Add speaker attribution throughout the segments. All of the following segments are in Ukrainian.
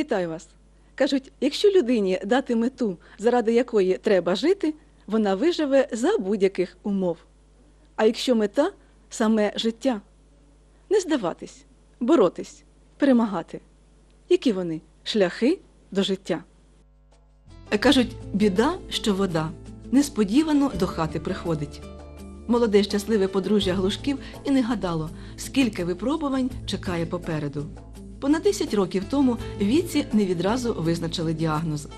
Speaker 1: Вітаю вас. Кажуть, якщо людині дати мету, заради якої треба жити, вона виживе за будь-яких умов. А якщо мета саме життя, не здаватись, боротись, перемагати. Які вони шляхи до життя? Кажуть, біда, що вода, несподівано до хати приходить. Молоде щасливе подружжя глушків і не гадало, скільки випробувань чекає попереду. Понад 10 років тому віці не відразу визначили діагноз.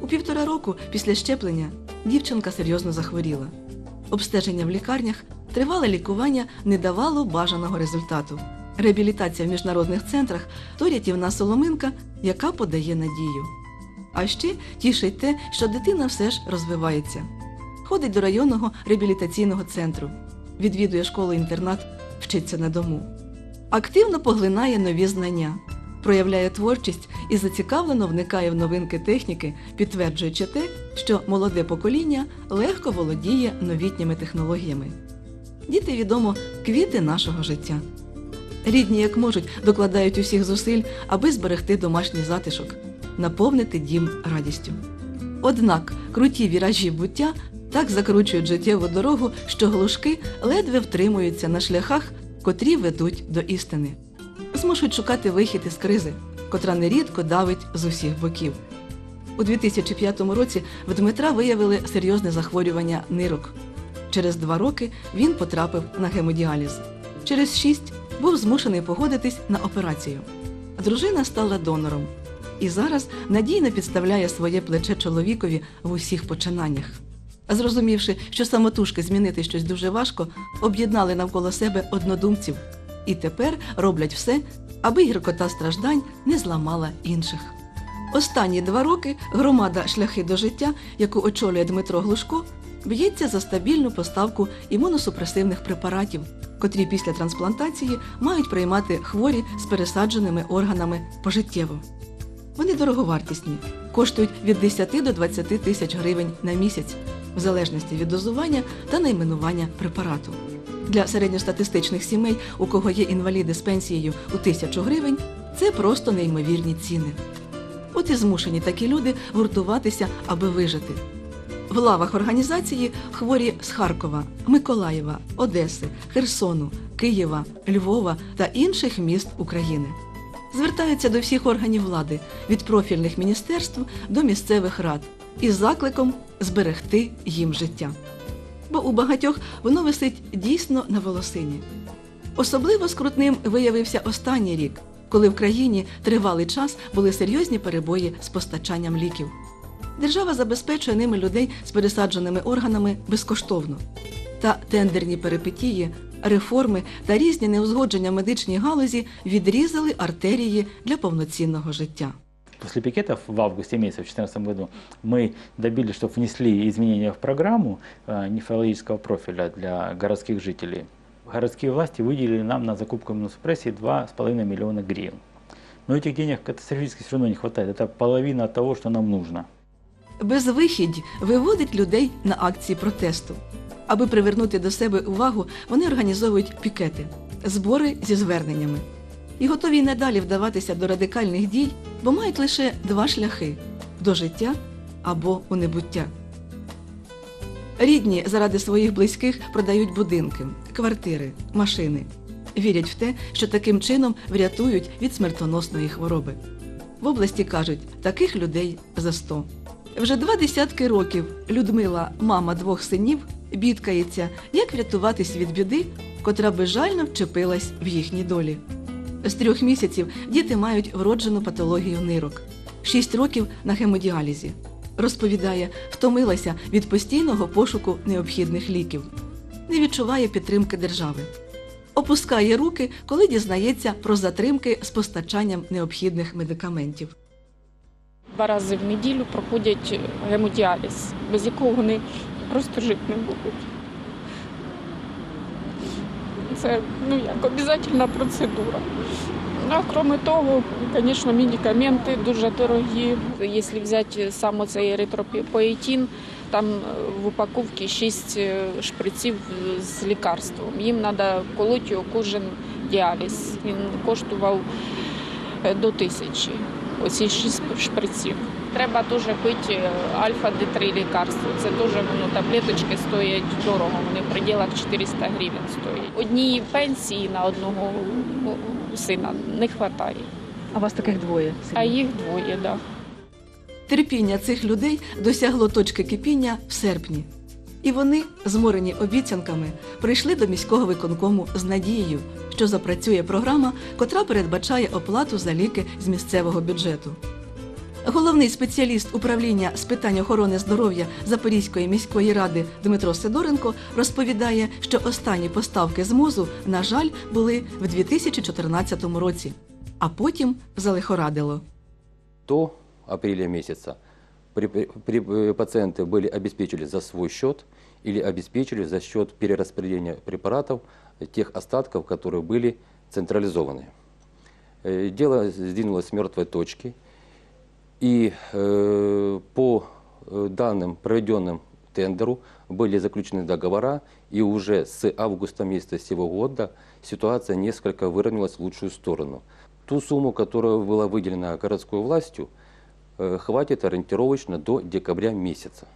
Speaker 1: У півтора року після щеплення дівчинка серйозно захворіла. Обстеження в лікарнях, тривале лікування не давало бажаного результату. Реабілітація в міжнародних центрах то рятівна соломинка, яка подає надію. А ще тішить те, що дитина все ж розвивається. Ходить до районного реабілітаційного центру, відвідує школу-інтернат, вчиться на дому. Активно поглинає нові знання, проявляє творчість і зацікавлено вникає в новинки техніки, підтверджуючи те, що молоде покоління легко володіє новітніми технологіями. Діти, відомо, квіти нашого життя. Рідні, як можуть, докладають усіх зусиль, аби зберегти домашній затишок, наповнити дім радістю. Однак круті віражі буття так закручують життєву дорогу, що глушки ледве втримуються на шляхах, котрі ведуть до істини. Змушують шукати вихід із кризи, котра нерідко давить з усіх боків. У 2005 році в Дмитра виявили серйозне захворювання нирок. Через два роки він потрапив на гемодіаліз. Через шість був змушений погодитись на операцію. Дружина стала донором і зараз надійно підставляє своє плече чоловікові в усіх починаннях. Зрозумівши, що самотужки змінити щось дуже важко, об'єднали навколо себе однодумців і тепер роблять все, аби гіркота страждань не зламала інших. Останні два роки громада шляхи до життя, яку очолює Дмитро Глушко, б'ється за стабільну поставку імуносупресивних препаратів, котрі після трансплантації мають приймати хворі з пересадженими органами пожиттєво. Вони дороговартісні, коштують від 10 до 20 тисяч гривень на місяць, в залежності від дозування та найменування препарату. Для середньостатистичних сімей, у кого є інваліди з пенсією у тисячу гривень, це просто неймовірні ціни. От і змушені такі люди гуртуватися, аби вижити. В лавах організації хворі з Харкова, Миколаєва, Одеси, Херсону, Києва, Львова та інших міст України. Звертаються до всіх органів влади від профільних міністерств до місцевих рад із закликом зберегти їм життя. Бо у багатьох воно висить дійсно на волосині. Особливо скрутним виявився останній рік, коли в країні тривалий час були серйозні перебої з постачанням ліків. Держава забезпечує ними людей з пересадженими органами безкоштовно. Та тендерні перипетії, реформи та різні неузгодження медичній галузі відрізали артерії для повноцінного життя
Speaker 2: После пикетов в августе месяце в 2014 году мы добились, чтобы внесли изменения в программу э, нефрологического профиля для городских жителей. Городские власти выделили нам на закупку иммуносупрессии 2,5 миллиона гривен. Но этих денег катастрофически все равно не хватает. Это половина того, что нам нужно.
Speaker 1: Безвихідь виводить людей на акції протесту. Аби привернути до себе увагу, вони організовують пікети, збори зі зверненнями. І готові й надалі вдаватися до радикальних дій, бо мають лише два шляхи до життя або у небуття. Рідні заради своїх близьких продають будинки, квартири, машини. Вірять в те, що таким чином врятують від смертоносної хвороби. В області кажуть, таких людей за сто. Вже два десятки років Людмила, мама двох синів, бідкається, як врятуватись від біди, котра безжально вчепилась в їхні долі. З трьох місяців діти мають вроджену патологію нирок, шість років на гемодіалізі. Розповідає, втомилася від постійного пошуку необхідних ліків, не відчуває підтримки держави. Опускає руки, коли дізнається про затримки з постачанням необхідних медикаментів.
Speaker 3: Два рази в неділю проходять гемодіаліз, без якого вони просто жити не будуть. Це ну, як обов'язковна процедура. Ну, а крім того, звісно, медикаменти дуже дорогі. Якщо взяти саме цей еритропоетин, там е, в упаковці 6 шприців з лікарством. Їм треба колоти кожен діаліз. Він коштував е, до тисячі. оці шість шприців. Треба дуже пити альфа-Д3 лікарство. Це дуже ну, таблеточки стоять дорого, вони в пределах 400 гривень стоять. Одній пенсії на одного сина не вистачає,
Speaker 1: А вас таких двоє.
Speaker 3: а їх двоє, так. Да.
Speaker 1: Терпіння цих людей досягло точки кипіння в серпні. І вони, зморені обіцянками, прийшли до міського виконкому з надією, що запрацює програма, котра передбачає оплату за ліки з місцевого бюджету. Головний спеціаліст управління з питань охорони здоров'я Запорізької міської ради Дмитро Сидоренко розповідає, що останні поставки з МОЗу, на жаль, були в 2014 році, а потім залихорадило.
Speaker 4: до апреля месяца при, при- э, пациенты были обеспечили за свой счет или обеспечили за счет перераспределения препаратов э, тех остатков, которые были централизованы. Э, Дело сдвинулось с мертвой точки, и э, по э, данным проведенным тендеру были заключены договора, и уже с августа месяца сего года ситуация несколько выровнялась в лучшую сторону. Ту сумму, которая была выделена городской властью, э, хватит ориентировочно до декабря месяца.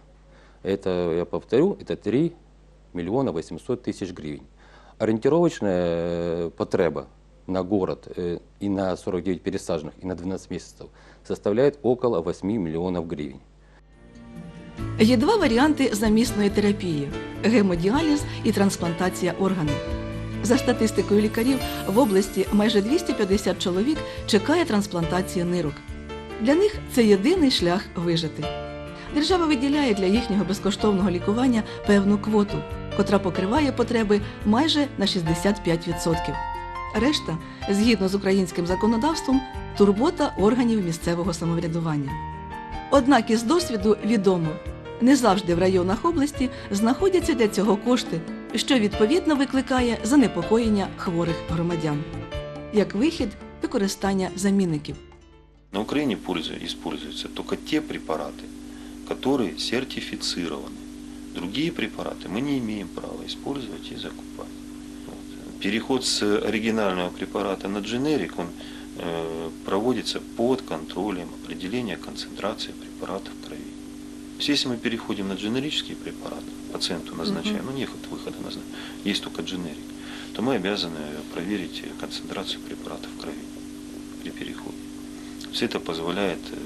Speaker 4: Это, я повторю, это 3 миллиона 800 тысяч гривен. Ориентировочная э, потреба на город э, и на 49 пересаженных, и на 12 месяцев составляет около 8 миллионов гривен.
Speaker 1: Є два варіанти замісної терапії: гемодіаліз і трансплантація органів. За статистикою лікарів, в області майже 250 чоловік чекає трансплантації нирок. Для них це єдиний шлях вижити. Держава виділяє для їхнього безкоштовного лікування певну квоту, котра покриває потреби майже на 65%. Решта, згідно з українським законодавством, турбота органів місцевого самоврядування. Однак із досвіду відомо, не завжди в районах області знаходяться для цього кошти, що відповідно викликає занепокоєння хворих громадян. Як вихід використання замінників.
Speaker 5: На Украине пользу- используются только те препараты, которые сертифицированы. Другие препараты мы не имеем права использовать и закупать. Переход с оригинального препарата на дженерик, он э, проводится под контролем определения концентрации препарата в крови. То есть, если мы переходим на дженерический препарат, пациенту назначаем, ну нет выхода назначаем, есть только дженерик, то мы обязаны проверить концентрацию препарата в крови при переходе. Все это позволяет, э,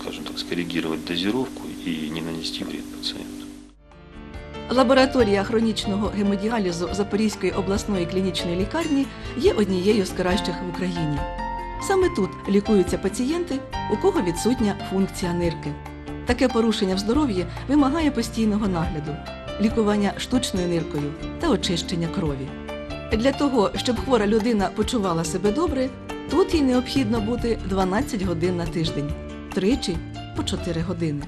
Speaker 5: скажем так, скоррегировать дозировку и не нанести вред пациенту.
Speaker 1: Лабораторія хронічного гемодіалізу Запорізької обласної клінічної лікарні є однією з кращих в Україні. Саме тут лікуються пацієнти, у кого відсутня функція нирки. Таке порушення в здоров'ї вимагає постійного нагляду, лікування штучною ниркою та очищення крові. Для того, щоб хвора людина почувала себе добре, тут їй необхідно бути 12 годин на тиждень, тричі по 4 години.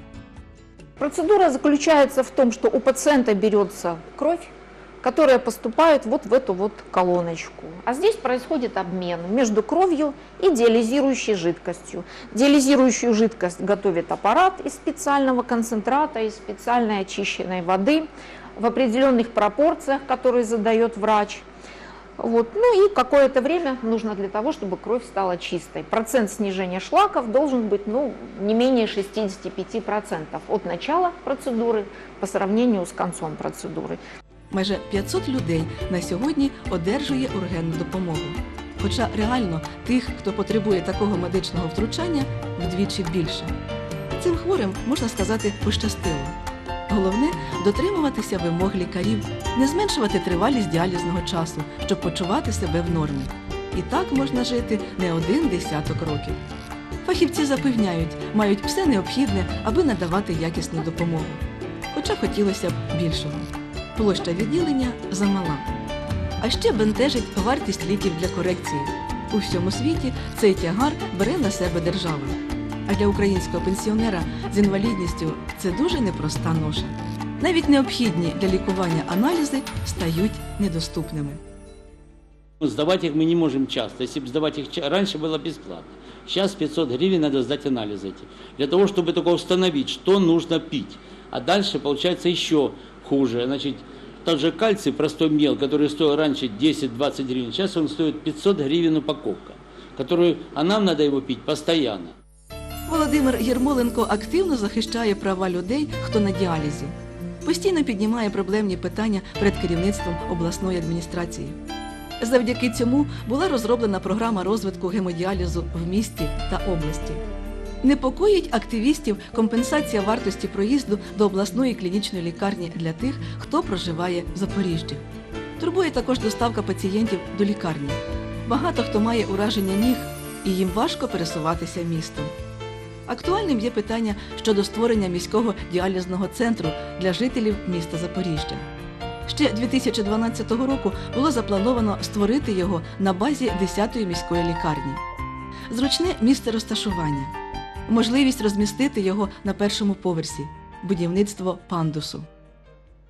Speaker 6: Процедура заключается в том, что у пациента берется кровь, которая поступает вот в эту вот колоночку. А здесь происходит обмен между кровью и диализирующей жидкостью. Диализирующую жидкость готовит аппарат из специального концентрата, из специальной очищенной воды в определенных пропорциях, которые задает врач. Вот. Ну и какое-то время нужно для того, чтобы кровь стала чистой. Процент снижения шлаков должен быть ну, не менее 65% от начала процедуры по сравнению с концом процедуры.
Speaker 1: Майже 500 людей на сьогодні одержує ургенну допомогу. Хоча реально тих, хто потребує такого медичного втручання, вдвічі більше. Цим хворим, можна сказати, пощастило. Головне дотримуватися вимог лікарів, не зменшувати тривалість діалізного часу, щоб почувати себе в нормі. І так можна жити не один десяток років. Фахівці запевняють, мають все необхідне, аби надавати якісну допомогу. Хоча хотілося б більшого площа відділення замала. А ще бентежить вартість ліків для корекції. У всьому світі цей тягар бере на себе держава. А для українського пенсіонера з інвалідністю це дуже непроста ноша. Навіть необхідні для лікування аналізи стають недоступними.
Speaker 7: Ну, Сдавать их мы не можем часто. Если бы сдавать их ча- раньше было бесплатно. Сейчас 500 гривен надо сдать анализы эти. Для того, чтобы только установить, что нужно пить. А дальше получается еще хуже. Значит, тот же кальций, простой мел, который стоил раньше 10-20 гривен, сейчас он стоит 500 гривен упаковка. Которую, а нам надо его пить постоянно.
Speaker 1: Володимир Єрмоленко активно захищає права людей, хто на діалізі. Постійно піднімає проблемні питання перед керівництвом обласної адміністрації. Завдяки цьому була розроблена програма розвитку гемодіалізу в місті та області. Непокоїть активістів компенсація вартості проїзду до обласної клінічної лікарні для тих, хто проживає в Запоріжжі. Турбує також доставка пацієнтів до лікарні. Багато хто має ураження ніг, і їм важко пересуватися містом. Актуальним є питання щодо створення міського діалізного центру для жителів міста Запоріжжя. Ще 2012 року було заплановано створити його на базі 10-ї міської лікарні. Зручне місце розташування, можливість розмістити його на першому поверсі, будівництво пандусу.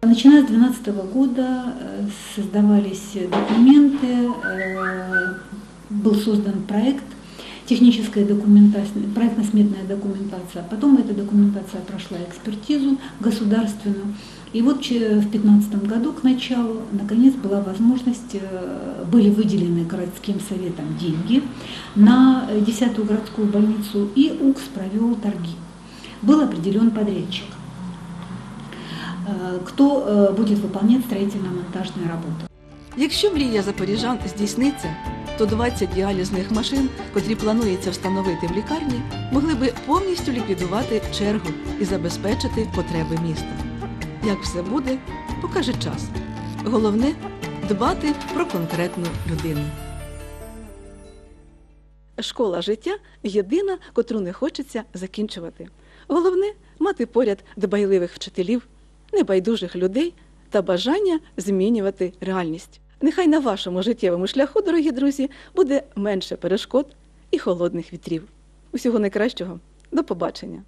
Speaker 8: Начиная с 2012 года э, создавались документы, э, был создан проект, техническая документация, проектно-сметная документация. Потом эта документация прошла экспертизу государственную. И вот че- в 2015 году к началу, наконец, была возможность, э, были выделены городским советом деньги на э, 10-ю городскую больницу, и УКС провел торги. Был определен подрядчик э, кто э, будет выполнять строительно-монтажные работы.
Speaker 1: Якщо мрія запоріжан здійсниться, то 20 діалізних машин, котрі планується встановити в лікарні, могли би повністю ліквідувати чергу і забезпечити потреби міста. Як все буде, покаже час. Головне дбати про конкретну людину. Школа життя єдина, котру не хочеться закінчувати. Головне мати поряд дбайливих вчителів, небайдужих людей та бажання змінювати реальність. Нехай на вашому життєвому шляху, дорогі друзі, буде менше перешкод і холодних вітрів. Усього найкращого. До побачення!